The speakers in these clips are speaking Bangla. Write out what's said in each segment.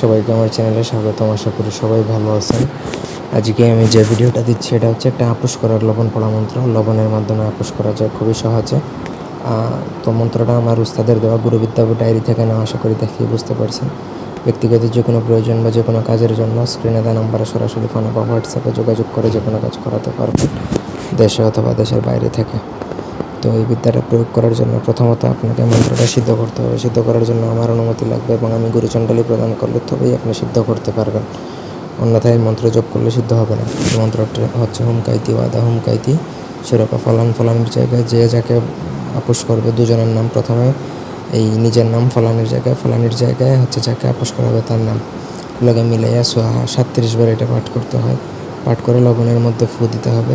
সবাইকে আমার চ্যানেলে স্বাগতম, আশা করি সবাই ভালো আছেন। আজকে আমি যে ভিডিওটা দিচ্ছি, এটা হচ্ছে একটা আপোষ করার লবণ পড়া মন্ত্র। লবণের মাধ্যমে আপোষ করা যায় খুবই সহজে। তো মন্ত্রটা আমার উস্তাদের দেওয়া গুরুবিদ্যা ডায়েরি থেকে নেওয়া, আশা করি দেখিয়ে বুঝতে পারছেন। ব্যক্তিগত যে কোনো প্রয়োজন বা যে কোনো কাজের জন্য স্ক্রিনে দেওয়া নাম্বারে সরাসরি ফোনে বা হোয়াটসঅ্যাপে যোগাযোগ করে যে কোনো কাজ করাতে পারবেন, দেশে অথবা দেশের বাইরে থেকে। তো এই বিদ্যাটা প্রয়োগ করার জন্য প্রথমত আপনাকে মন্ত্রটা সিদ্ধ করতে হবে। সিদ্ধ করার জন্য আমার অনুমতি লাগবে এবং আমি গুরুচণ্ডলী প্রদান করলে তবেই আপনি সিদ্ধ করতে পারবেন। অন্যথায় মন্ত্র জপ করলে সিদ্ধ হবে না। মন্ত্রটি হচ্ছে হুমকাইতি ওয়াদা হুমকাইতি সুরপা, ফলান, ফলানের জায়গায় যে যাকে আপোষ করবে দুজনের নাম প্রথমে, এই নিজের নাম ফলানের জায়গায়, ফলানির জায়গায় হচ্ছে যাকে আপোষ করা হবে তার নাম। লগে মিলাইয়া সোহা সাতত্রিশ বার এটা পাঠ করতে হয়। পাঠ করে লবণের মধ্যে ফু দিতে হবে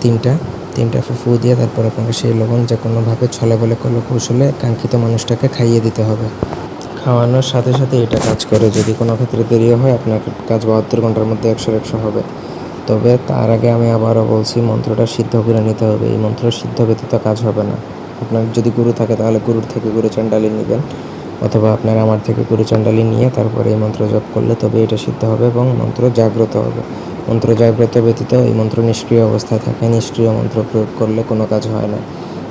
তিনটা। তিনটা ফু ফু দিয়ে তারপর আপনাকে সেই লবণ যে কোনোভাবে ছলে বলে কলো কৌশলে কাঙ্ক্ষিত মানুষটাকে খাইয়ে দিতে হবে। খাওয়ানোর সাথে সাথে এটা কাজ করে। যদি কোনো ক্ষেত্রে দেরি হয়, আপনার কাজ বাহাত্তর ঘণ্টার মধ্যে একশো একশো হবে। তবে তার আগে আমি আবারও বলছি, মন্ত্রটা সিদ্ধ করে নিতে হবে। এই মন্ত্র সিদ্ধ ব্যতীত কাজ হবে না। আপনার যদি গুরু থাকে, তাহলে গুরুর থেকে গুরু চণ্ডালি নেবেন। অথবা আপনার আমার থেকে গুরু চণ্ডালি নিয়ে তারপরে এই মন্ত্র জপ করলে তবে এটা সিদ্ধ হবে এবং মন্ত্র জাগ্রত হবে। মন্ত্র জাগ্রত ব্যতীত এই মন্ত্র নিষ্ক্রিয় অবস্থায় থাকে। নিষ্ক্রিয় মন্ত্র প্রয়োগ করলে কোনো কাজ হয় না।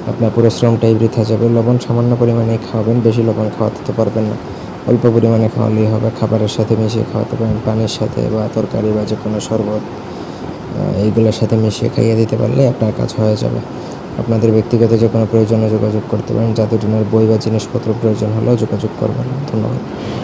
আপনার পরিশ্রমটাই বৃথা যাবে। লবণ সামান্য পরিমাণে খাওয়াবেন, বেশি লবণ খাওয়াতে তো পারবেন না। অল্প পরিমাণে খাওয়ালেই হবে। খাবারের সাথে মিশিয়ে খাওয়াতে পারেন। পানির সাথে বা তরকারি বা যে কোনো শরবত এইগুলোর সাথে মিশিয়ে খাইয়ে দিতে পারলে আপনার কাজ হয়ে যাবে। আপনাদের ব্যক্তিগত যে কোনো প্রয়োজনে যোগাযোগ করতে পারেন। জাদুটিনের বই বা জিনিসপত্র প্রয়োজন হলেও যোগাযোগ করবেন। ধন্যবাদ।